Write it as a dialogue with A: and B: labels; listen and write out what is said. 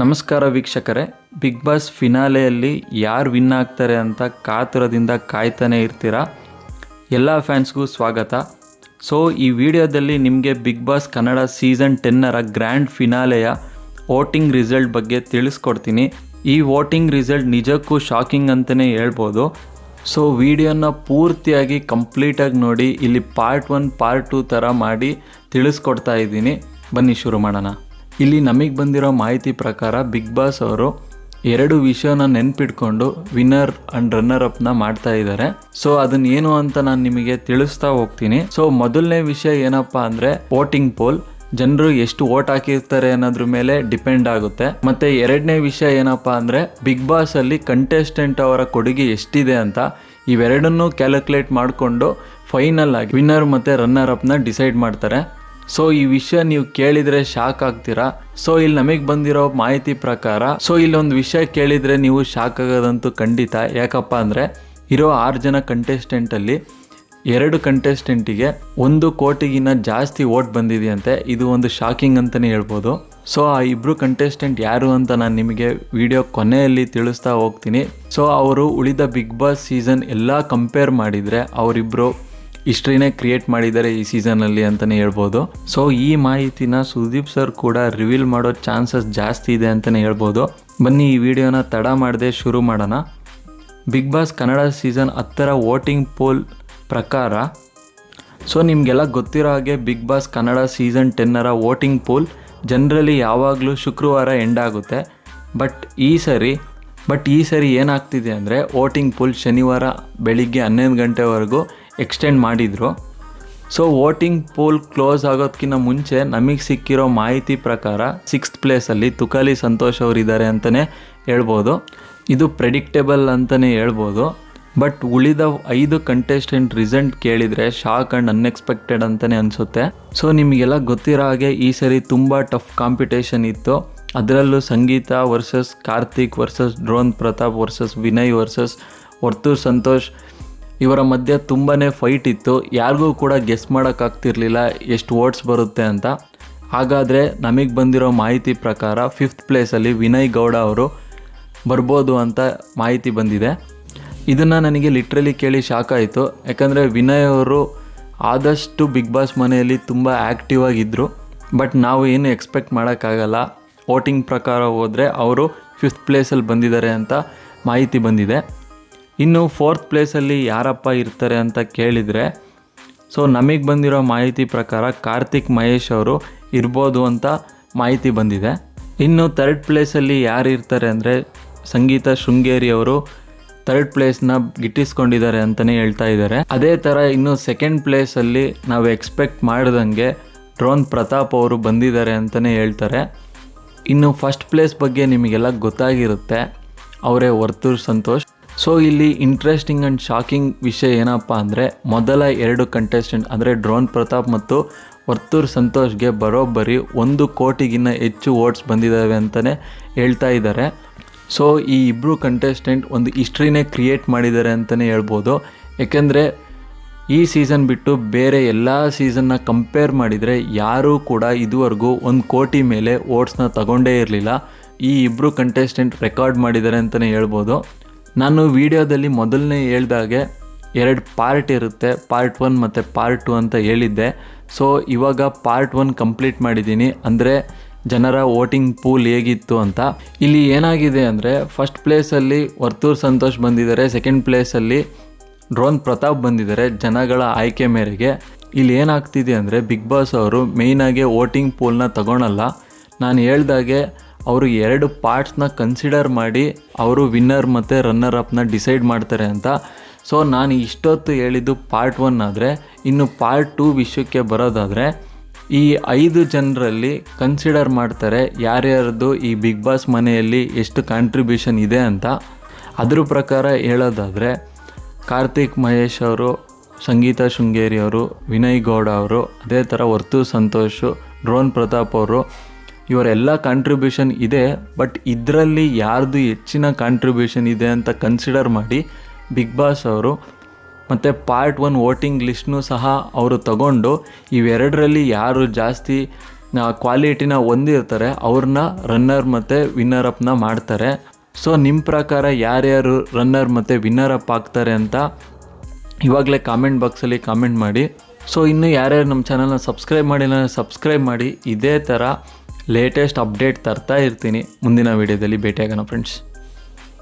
A: ನಮಸ್ಕಾರ ವೀಕ್ಷಕರೇ big boss ಫಿನಾಲೆಯಲ್ಲಿ ಯಾರು ವಿನ್ ಆಗ್ತಾರೆ ಅಂತ ಕಾತುರದಿಂದ ಕಾಯ್ತಾನೆ ಇರ್ತೀರಾ? ಎಲ್ಲ ಫ್ಯಾನ್ಸ್ಗೂ ಸ್ವಾಗತ. ಸೊ ಈ ವಿಡಿಯೋದಲ್ಲಿ ನಿಮಗೆ ಬಿಗ್ ಬಾಸ್ ಕನ್ನಡ ಸೀಸನ್ ಟೆನ್ನರ ಗ್ರ್ಯಾಂಡ್ ಫಿನಾಲೆಯ ವೋಟಿಂಗ್ ರಿಸಲ್ಟ್ ಬಗ್ಗೆ ತಿಳಿಸ್ಕೊಡ್ತೀನಿ. ಈ ವೋಟಿಂಗ್ ರಿಸಲ್ಟ್ ನಿಜಕ್ಕೂ ಶಾಕಿಂಗ್ ಅಂತಲೇ ಹೇಳ್ಬೋದು. ಸೊ ವಿಡಿಯೋನ ಪೂರ್ತಿಯಾಗಿ ಕಂಪ್ಲೀಟಾಗಿ ನೋಡಿ, ಇಲ್ಲಿ ಪಾರ್ಟ್ ಒನ್ ಪಾರ್ಟ್ ಟೂ ಥರ ಮಾಡಿ ತಿಳಿಸ್ಕೊಡ್ತಾ ಇದ್ದೀನಿ. ಬನ್ನಿ, ಶುರು ಮಾಡೋಣ. ಇಲ್ಲಿ ನಮಗೆ ಬಂದಿರೋ ಮಾಹಿತಿ ಪ್ರಕಾರ ಬಿಗ್ ಬಾಸ್ ಅವರು ಎರಡು ವಿಷಯನ ನೆನ್ಪಿಟ್ಕೊಂಡು ವಿನ್ನರ್ ಅಂಡ್ ರನ್ನರ್ ಅಪ್ನ ಮಾಡ್ತಾ ಇದ್ದಾರೆ ಸೊ ಅದನ್ನ ಏನು ಅಂತ ನಾನು ನಿಮಗೆ ತಿಳಿಸ್ತಾ ಹೋಗ್ತೀನಿ. ಸೊ ಮೊದಲನೇ ವಿಷಯ ಏನಪ್ಪಾ ಅಂದ್ರೆ ವೋಟಿಂಗ್ ಪೋಲ್. ಜನರು ಎಷ್ಟು ವೋಟ್ ಹಾಕಿರ್ತಾರೆ ಅನ್ನೋದ್ರ ಮೇಲೆ ಡಿಪೆಂಡ್ ಆಗುತ್ತೆ. ಮತ್ತೆ ಎರಡನೇ ವಿಷಯ ಏನಪ್ಪಾ ಅಂದ್ರೆ ಬಿಗ್ ಬಾಸ್ ಅಲ್ಲಿ ಕಂಟೆಸ್ಟೆಂಟ್ ಅವರ ಕೊಡುಗೆ ಎಷ್ಟಿದೆ ಅಂತ ಇವೆರಡನ್ನೂ ಕ್ಯಾಲ್ಕುಲೇಟ್ ಮಾಡಿಕೊಂಡು ಫೈನಲ್ ಆಗಿ ವಿನ್ನರ್ ಮತ್ತೆ ರನ್ನರ್ ಅಪ್ನ ಡಿಸೈಡ್ ಮಾಡ್ತಾರೆ. ಸೊ ಈ ವಿಷಯ ನೀವು ಕೇಳಿದ್ರೆ ಶಾಕ್ ಆಗ್ತೀರಾ? ಸೊ ಇಲ್ಲಿ ನಮಗೆ ಬಂದಿರೋ ಮಾಹಿತಿ ಪ್ರಕಾರ ಸೊ ಇಲ್ಲಿ ಒಂದು ವಿಷಯ ಕೇಳಿದ್ರೆ ನೀವು ಶಾಕ್ ಆಗೋದಂತೂ ಖಂಡಿತ. ಯಾಕಪ್ಪ ಅಂದ್ರೆ, ಇರೋ ಆರು ಜನ ಕಂಟೆಸ್ಟೆಂಟಲ್ಲಿ ಎರಡು ಕಂಟೆಸ್ಟೆಂಟಿಗೆ ಒಂದು ಕೋಟಿಗಿನ ಜಾಸ್ತಿ ಓಟ್ ಬಂದಿದೆಯಂತೆ. ಇದು ಒಂದು ಶಾಕಿಂಗ್ ಅಂತಲೇ ಹೇಳ್ಬೋದು. ಸೊ ಆ ಇಬ್ರು ಕಂಟೆಸ್ಟೆಂಟ್ ಯಾರು ಅಂತ ನಾನು ನಿಮಗೆ ವಿಡಿಯೋ ಕೊನೆಯಲ್ಲಿ ತಿಳಿಸ್ತಾ ಹೋಗ್ತೀನಿ. ಸೊ ಅವರು ಉಳಿದ ಬಿಗ್ ಬಾಸ್ ಸೀಸನ್ ಎಲ್ಲ ಕಂಪೇರ್ ಮಾಡಿದರೆ ಅವರಿಬ್ಬರು ಹಿಸ್ಟ್ರಿನೇ ಕ್ರಿಯೇಟ್ ಮಾಡಿದ್ದಾರೆ ಈ ಸೀಸನಲ್ಲಿ ಅಂತಲೇ ಹೇಳ್ಬೋದು. ಸೊ ಈ ಮಾಹಿತಿನ ಸುದೀಪ್ ಸರ್ ಕೂಡ ರಿವೀಲ್ ಮಾಡೋ ಚಾನ್ಸಸ್ ಜಾಸ್ತಿ ಇದೆ ಅಂತಲೇ ಹೇಳ್ಬೋದು. ಬನ್ನಿ, ಈ ವಿಡಿಯೋನ ತಡ ಮಾಡದೆ ಶುರು ಮಾಡೋಣ. ಬಿಗ್ ಬಾಸ್ ಕನ್ನಡ ಸೀಸನ್ ಹತ್ತರ ವೋಟಿಂಗ್ ಪೋಲ್ ಪ್ರಕಾರ. ಸೊ ನಿಮಗೆಲ್ಲ ಗೊತ್ತಿರೋ ಹಾಗೆ ಬಿಗ್ ಬಾಸ್ ಕನ್ನಡ ಸೀಸನ್ ಟೆನ್ನರ ವೋಟಿಂಗ್ ಪೋಲ್ ಜನರಲಿ ಯಾವಾಗಲೂ ಶುಕ್ರವಾರ ಎಂಡ್ ಆಗುತ್ತೆ. ಬಟ್ ಈ ಸರಿ ಬಟ್ ಈ ಸರಿ ಏನಾಗ್ತಿದೆ ಅಂದರೆ ವೋಟಿಂಗ್ ಪೋಲ್ ಶನಿವಾರ ಬೆಳಿಗ್ಗೆ ಹನ್ನೊಂದು ಗಂಟೆವರೆಗೂ ಎಕ್ಸ್ಟೆಂಡ್ ಮಾಡಿದರು. ಸೊ ವೋಟಿಂಗ್ ಪೋಲ್ ಕ್ಲೋಸ್ ಆಗೋದಕ್ಕಿಂತ ಮುಂಚೆ ನಮಗೆ ಸಿಕ್ಕಿರೋ ಮಾಹಿತಿ ಪ್ರಕಾರ ಸಿಕ್ಸ್ತ್ ಪ್ಲೇಸಲ್ಲಿ ತುಕಾಲಿ ಸಂತೋಷ್ ಅವರಿದ್ದಾರೆ ಅಂತಲೇ ಹೇಳ್ಬೋದು. ಇದು ಪ್ರೆಡಿಕ್ಟೇಬಲ್ ಅಂತಲೇ ಹೇಳ್ಬೋದು. ಬಟ್ ಉಳಿದ ಐದು ಕಂಟೆಸ್ಟೆಂಟ್ ರಿಸಲ್ಟ್ ಕೇಳಿದರೆ ಶಾಕ್ ಆ್ಯಂಡ್ ಅನ್ಎಕ್ಸ್ಪೆಕ್ಟೆಡ್ ಅಂತಲೇ ಅನಿಸುತ್ತೆ. ಸೊ ನಿಮಗೆಲ್ಲ ಗೊತ್ತಿರೋ ಹಾಗೆ ಈ ಸರಿ ತುಂಬ ಟಫ್ ಕಾಂಪಿಟೇಷನ್ ಇತ್ತು. ಅದರಲ್ಲೂ Sangeetha versus Karthik versus drone Prathap versus Vinay versus Varthur Santhosh ಇವರ ಮಧ್ಯೆ ತುಂಬಾ ಫೈಟ್ ಇತ್ತು. ಯಾರಿಗೂ ಕೂಡ ಗೆಸ್ ಮಾಡೋಕ್ಕಾಗ್ತಿರ್ಲಿಲ್ಲ ಎಷ್ಟು ವೋಟ್ಸ್ ಬರುತ್ತೆ ಅಂತ. ಹಾಗಾದರೆ ನಮಗೆ ಬಂದಿರೋ ಮಾಹಿತಿ ಪ್ರಕಾರ ಫಿಫ್ತ್ ಪ್ಲೇಸಲ್ಲಿ ವಿನಯ್ ಗೌಡ ಅವರು ಬರ್ಬೋದು ಅಂತ ಮಾಹಿತಿ ಬಂದಿದೆ. ಇದನ್ನು ನನಗೆ ಲಿಟ್ರಲಿ ಕೇಳಿ ಶಾಕ್ ಆಯಿತು. ಯಾಕಂದರೆ ವಿನಯ್ ಅವರು ಆದಷ್ಟು ಬಿಗ್ ಬಾಸ್ ಮನೆಯಲ್ಲಿ ತುಂಬ ಆ್ಯಕ್ಟಿವ್ ಆಗಿದ್ದರು ಬಟ್ ನಾವು ಏನು ಎಕ್ಸ್ಪೆಕ್ಟ್ ಮಾಡೋಕ್ಕಾಗಲ್ಲ ವೋಟಿಂಗ್ ಪ್ರಕಾರ ಹೋದರೆ ಅವರು ಫಿಫ್ತ್ ಪ್ಲೇಸಲ್ಲಿ ಬಂದಿದ್ದಾರೆ ಅಂತ ಮಾಹಿತಿ ಬಂದಿದೆ. ಇನ್ನು ಫೋರ್ತ್ ಪ್ಲೇಸಲ್ಲಿ ಯಾರಪ್ಪ ಇರ್ತಾರೆ ಅಂತ ಕೇಳಿದರೆ, ಸೊ ನಮಗೆ ಬಂದಿರೋ ಮಾಹಿತಿ ಪ್ರಕಾರ ಕಾರ್ತಿಕ್ ಮಹೇಶ್ ಅವರು ಇರ್ಬೋದು ಅಂತ ಮಾಹಿತಿ ಬಂದಿದೆ. ಇನ್ನು ತರ್ಡ್ ಪ್ಲೇಸಲ್ಲಿ ಯಾರು ಇರ್ತಾರೆ ಅಂದರೆ ಸಂಗೀತ ಶೃಂಗೇರಿ ಅವರು ತರ್ಡ್ ಪ್ಲೇಸ್ನ ಗಿಟ್ಟಿಸ್ಕೊಂಡಿದ್ದಾರೆ ಅಂತಲೇ ಹೇಳ್ತಾ ಇದ್ದಾರೆ. ಅದೇ ಥರ ಇನ್ನು ಸೆಕೆಂಡ್ ಪ್ಲೇಸಲ್ಲಿ ನಾವು ಎಕ್ಸ್ಪೆಕ್ಟ್ ಮಾಡ್ದಂಗೆ ಡ್ರೋನ್ ಪ್ರತಾಪ್ ಅವರು ಬಂದಿದ್ದಾರೆ ಅಂತಲೇ ಹೇಳ್ತಾರೆ. ಇನ್ನು ಫಸ್ಟ್ ಪ್ಲೇಸ್ ಬಗ್ಗೆ ನಿಮಗೆಲ್ಲ ಗೊತ್ತಾಗಿರುತ್ತೆ. ಅವರೇ ವರ್ತೂರ್ ಸಂತೋಷ್. ಸೊ ಇಲ್ಲಿ ಇಂಟ್ರೆಸ್ಟಿಂಗ್ ಆ್ಯಂಡ್ ಶಾಕಿಂಗ್ ವಿಷಯ ಏನಪ್ಪ ಅಂದರೆ, ಮೊದಲ ಎರಡು ಕಂಟೆಸ್ಟೆಂಟ್ ಅಂದರೆ ಡ್ರೋನ್ ಪ್ರತಾಪ್ ಮತ್ತು ವರ್ತೂರ್ ಸಂತೋಷ್ಗೆ ಬರೋಬ್ಬರಿ ಒಂದು ಕೋಟಿಗಿನ್ನ ಹೆಚ್ಚು ವೋಟ್ಸ್ ಬಂದಿದ್ದಾವೆ ಅಂತಲೇ ಹೇಳ್ತಾ ಇದ್ದಾರೆ. ಸೊ ಈ ಇಬ್ಬರು ಕಂಟೆಸ್ಟೆಂಟ್ ಒಂದು ಹಿಸ್ಟ್ರಿನೇ ಕ್ರಿಯೇಟ್ ಮಾಡಿದ್ದಾರೆ ಅಂತಲೇ ಹೇಳ್ಬೋದು. ಏಕೆಂದರೆ, ಈ ಸೀಸನ್ ಬಿಟ್ಟು ಬೇರೆ ಎಲ್ಲ ಸೀಸನ್ನ ಕಂಪೇರ್ ಮಾಡಿದರೆ ಯಾರೂ ಕೂಡ ಇದುವರೆಗೂ ಒಂದು ಕೋಟಿ ಮೇಲೆ ಓಟ್ಸ್ನ ತಗೊಂಡೇ ಇರಲಿಲ್ಲ. ಈ ಇಬ್ಬರು ಕಂಟೆಸ್ಟೆಂಟ್ ರೆಕಾರ್ಡ್ ಮಾಡಿದ್ದಾರೆ ಅಂತಲೇ ಹೇಳ್ಬೋದು. ನಾನು ವಿಡಿಯೋದಲ್ಲಿ ಮೊದಲನೇ ಹೇಳ್ದಾಗೆ ಎರಡು ಪಾರ್ಟ್ ಇರುತ್ತೆ ಪಾರ್ಟ್ ಒನ್ ಮತ್ತು ಪಾರ್ಟ್ ಟು ಅಂತ ಹೇಳಿದ್ದೆ. ಸೊ ಇವಾಗ ಪಾರ್ಟ್ ಒನ್ ಕಂಪ್ಲೀಟ್ ಮಾಡಿದ್ದೀನಿ. ಅಂದರೆ ಜನರ ವೋಟಿಂಗ್ ಪೂಲ್ ಹೇಗಿತ್ತು ಅಂತ. ಇಲ್ಲಿ ಏನಾಗಿದೆ ಅಂದರೆ ಫಸ್ಟ್ ಪ್ಲೇಸಲ್ಲಿ ವರ್ತೂರ್ ಸಂತೋಷ್ ಬಂದಿದ್ದಾರೆ ಸೆಕೆಂಡ್ ಪ್ಲೇಸಲ್ಲಿ ಡ್ರೋನ್ ಪ್ರತಾಪ್ ಬಂದಿದ್ದಾರೆ, ಜನಗಳ ಆಯ್ಕೆ ಮೇರೆಗೆ. ಇಲ್ಲಿ ಏನಾಗ್ತಿದೆ ಅಂದರೆ, ಬಿಗ್ ಬಾಸ್ ಅವರು ಮೇಯ್ನಾಗೆ ವೋಟಿಂಗ್ ಪೂಲ್ನ ತಗೊಳಲ್ಲ. ನಾನು ಹೇಳ್ದಾಗೆ ಅವರು ಎರಡು ಪಾರ್ಟ್ಸ್ನ ಕನ್ಸಿಡರ್ ಮಾಡಿ ಅವರು ವಿನ್ನರ್ ಮತ್ತು ರನ್ನರ್ ಅಪ್ನ ಡಿಸೈಡ್ ಮಾಡ್ತಾರೆ ಅಂತ. ಸೊ ನಾನು ಇಷ್ಟೊತ್ತು ಹೇಳಿದ್ದು ಪಾರ್ಟ್ ಒನ್ ಆದರೆ, ಇನ್ನು ಪಾರ್ಟ್ ಟೂ ವಿಷಯಕ್ಕೆ ಬರೋದಾದರೆ, ಈ ಐದು ಜನರಲ್ಲಿ ಕನ್ಸಿಡರ್ ಮಾಡ್ತಾರೆ ಯಾರ್ಯಾರದ್ದು ಈ ಬಿಗ್ ಬಾಸ್ ಮನೆಯಲ್ಲಿ ಎಷ್ಟು ಕಾಂಟ್ರಿಬ್ಯೂಷನ್ ಇದೆ ಅಂತ. ಅದ್ರ ಪ್ರಕಾರ ಹೇಳೋದಾದರೆ, ಕಾರ್ತಿಕ್ ಮಹೇಶ್ ಅವರು, ಸಂಗೀತ ಶೃಂಗೇರಿ ಅವರು, ವಿನಯ್ ಗೌಡ ಅವರು, ಅದೇ ಥರ ವರ್ತು ಸಂತೋಷ್ ಡ್ರೋನ್ ಪ್ರತಾಪ್ ಅವರು ಇವರೆಲ್ಲ ಕಾಂಟ್ರಿಬ್ಯೂಷನ್ ಇದೆ ಬಟ್ ಇದರಲ್ಲಿ ಯಾರ್ದು ಹೆಚ್ಚಿನ ಕಾಂಟ್ರಿಬ್ಯೂಷನ್ ಇದೆ ಅಂತ ಕನ್ಸಿಡರ್ ಮಾಡಿ ಬಿಗ್ ಬಾಸ್ ಅವರು ಮತ್ತು ಪಾರ್ಟ್ ಒನ್ ವೋಟಿಂಗ್ ಲಿಸ್ಟ್ನು ಸಹ ಅವರು ತಗೊಂಡು ಇವೆರಡರಲ್ಲಿ ಯಾರು ಜಾಸ್ತಿ ಕ್ವಾಲಿಟಿನ ಹೊಂದಿರ್ತಾರೆ ಅವ್ರನ್ನ ರನ್ನರ್ ಮತ್ತು ವಿನ್ನರ್ ಅಪ್ನ ಮಾಡ್ತಾರೆ. ಸೊ ನಿಮ್ಮ ಪ್ರಕಾರ ಯಾರ್ಯಾರು ರನ್ನರ್ ಮತ್ತು ವಿನ್ನರ್ ಅಪ್ ಆಗ್ತಾರೆ ಅಂತ ಇವಾಗಲೇ ಕಾಮೆಂಟ್ ಬಾಕ್ಸಲ್ಲಿ ಕಾಮೆಂಟ್ ಮಾಡಿ. ಸೊ ಇನ್ನು ಯಾರ್ಯಾರು ನಮ್ಮ ಚಾನಲ್ನ ಸಬ್ಸ್ಕ್ರೈಬ್ ಮಾಡಿಲ್ಲ ಸಬ್ಸ್ಕ್ರೈಬ್ ಮಾಡಿ. ಇದೇ ಥರ ಲೇಟೆಸ್ಟ್ ಅಪ್ಡೇಟ್ ತರ್ತಾ ಇರ್ತೀನಿ ಮುಂದಿನ ವೀಡಿಯೋದಲ್ಲಿ ಭೇಟಿಯಾಗೋಣ ಫ್ರೆಂಡ್ಸ್